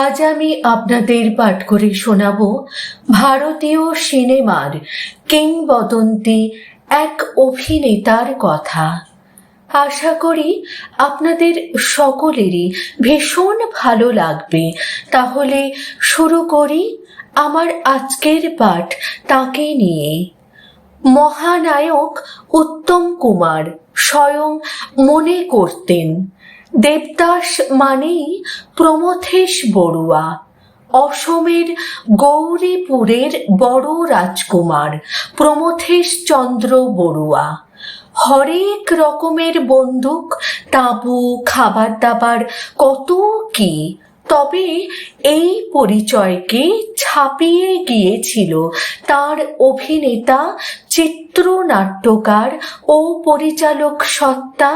আজ আমি আপনাদের পাঠ করে শোনাব ভারতীয় সিনেমার কিংবদন্তি এক অভিনেতার কথা। আশা করি আপনাদের সকলেরই ভীষণ ভালো লাগবে। তাহলে শুরু করি আমার আজকের পাঠ তাকে নিয়ে। মহানায়ক উত্তম কুমার স্বয়ং মনে করতেন দেবদাস মানেই প্রমথেশ বড়ুয়া, অসমের গৌরীপুরের বড় রাজকুমার প্রমথেশ চন্দ্র বড়ুয়া। হরেক রকমের বন্দুক, তাঁবু, খাবার দাবার, কত কি, তবে এই পরিচয়কে ছাপিয়ে গিয়েছিল তার অভিনেতা, চিত্রনাট্যকার ও পরিচালক সত্তা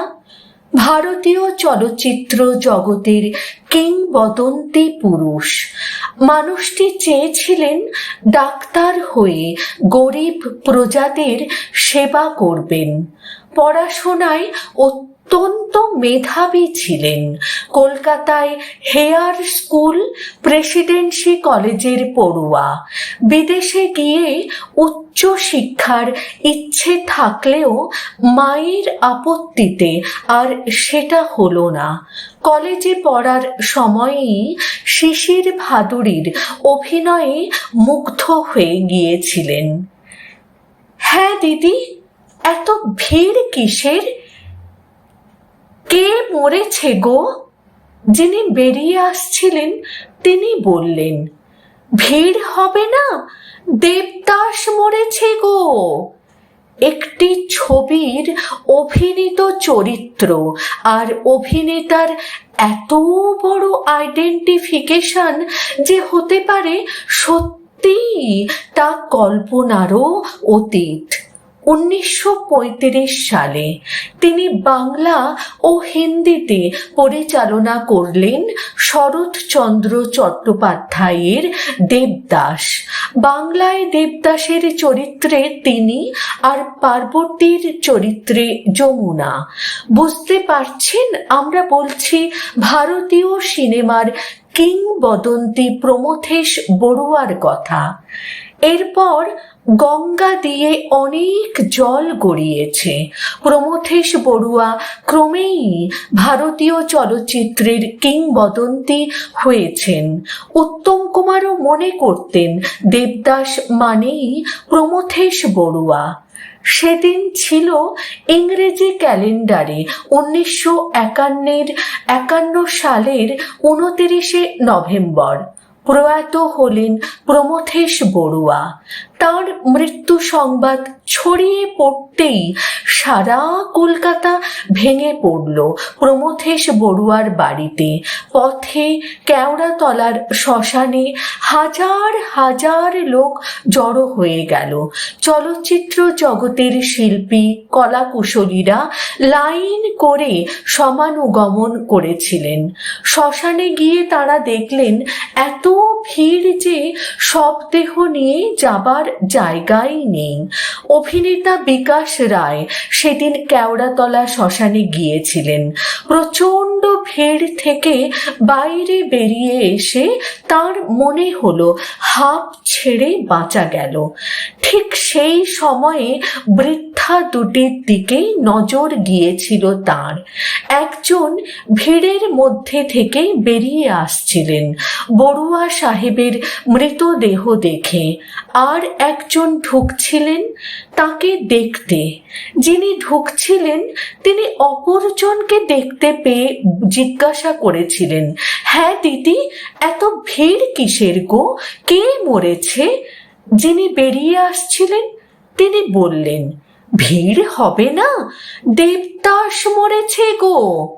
ভারতীয় চলচ্চিত্র জগতের কিংবদন্তি পুরুষ। মানুষটি চেয়েছিলেন ডাক্তার হয়ে গরিব প্রজাদের সেবা করবেন। পড়াশোনায় অত্যন্ত মেধাবী ছিলেন। কলকাতায় হেয়ার স্কুল, প্রেসিডেন্সি কলেজের পড়ুয়া। বিদেশে গিয়ে উচ্চ শিক্ষার ইচ্ছে থাকলেও মায়ের আপত্তিতে আর সেটা হলো না। কলেজে পড়ার সময়েই শিশির ভাদুরীর অভিনয়ে মুগ্ধ হয়ে গিয়েছিলেন। হ্যাঁ দিদি, এত ভিড় কিসের? কে মরেছে গো? যিনি বেরিয়ে আসছিলেন, তিনি বললেন, ভিড় হবে না, দেবদাস মরেছে গো। একটি ছবির অভিনীত চরিত্র আর অভিনেতার এত বড় আইডেন্টিফিকেশন যে হতে পারে সত্যি তা কল্পনারও অতীত। উনিশশো সালে তিনি বাংলা ও হিন্দিতে পরিচালনা করলেন শরৎচন্দ্র চট্টোপাধ্যায়ের দেবদাস। বাংলায় দেবদাসের চরিত্রে তিনি আর পার্বতীর চরিত্রে যমুনা। বুঝতে পারছেন? আমরা বলছি, ভারতীয় সিনেমার কিংবদন্তি প্রমথেশ বড়ুয়ার কথা। এরপর গঙ্গা দিয়ে অনেক জল গড়িয়েছে। প্রমথেশ বড়ুয়া ক্রমেই ভারতীয় চলচ্চিত্রের কিংবদন্তি হয়েছেন। উত্তম কুমারও মনে করতেন, দেবদাস মানেই প্রমথেশ বড়ুয়া। সেদিন ছিল ইংরেজি ক্যালেন্ডারে উনিশশো একান্নের একান্ন সালের উনতিরিশে নভেম্বর। প্রয়াত হলেন প্রমথেশ বড়ুয়া। তার মৃত্যু সংবাদ ছড়িয়ে পড়তেই সারা কলকাতা ভেঙে পড়ল প্রমথেশ বড়ুয়ার বাড়িতে। পথে কেওড়াতলার শ্মশানে হাজার হাজার লোক জড়ো হয়ে গেল। চলচ্চিত্র জগতের শিল্পী, কলাকুশলীরা লাইন করে সমানুগমন করেছিলেন। শ্মশানে গিয়ে তারা দেখলেন, এত ভিড় যে সব দেহ নিয়ে যাবার জায়গাই নেই। অভিনেতা বিকাশ রায় সেদিন কেওড়াতলা শ্মশানে গিয়েছিলেন। প্রচণ্ড ভিড় থেকে বাইরে বেরিয়ে এসে তার মনে হলো হাফ ছেড়ে বাঁচা গেল। ঠিক সেই সময়ে বৃদ্ধা দুটির দিকে নজর গিয়েছিল তার। একজন ভিড়ের মধ্যে থেকে বেরিয়ে আসছিলেন। বড়ুয়া সাহেবের মৃতদেহ দেখে আর একজন ঢুকছিলেন তাকে দেখতে। যিনি ঢুকছিলেন, তিনি অপরজনকে দেখতে পেয়ে জিজ্ঞাসা করেছিলেন হ্যাঁ দিদি, এত ভিড় কিসের গো? কে মরেছে? যিনি বেরিয়ে আসছিলেন, তিনি বললেন, ভিড় হবে না দেবদাস মরেছে গো।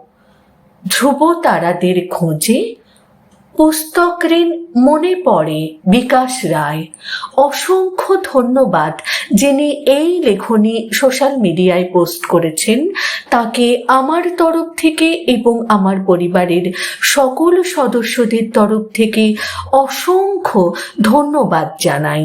ধ্রুব তারাদের খোঁজে পুস্তক ঋণ মনে পড়ে বিকাশ রায়। অসংখ্য ধন্যবাদ যিনি এই লেখনী সোশ্যাল মিডিয়ায় পোস্ট করেছেন। তাকে আমার তরফ থেকে এবং আমার পরিবারের সকল সদস্যদের তরফ থেকে অসংখ্য ধন্যবাদ জানাই।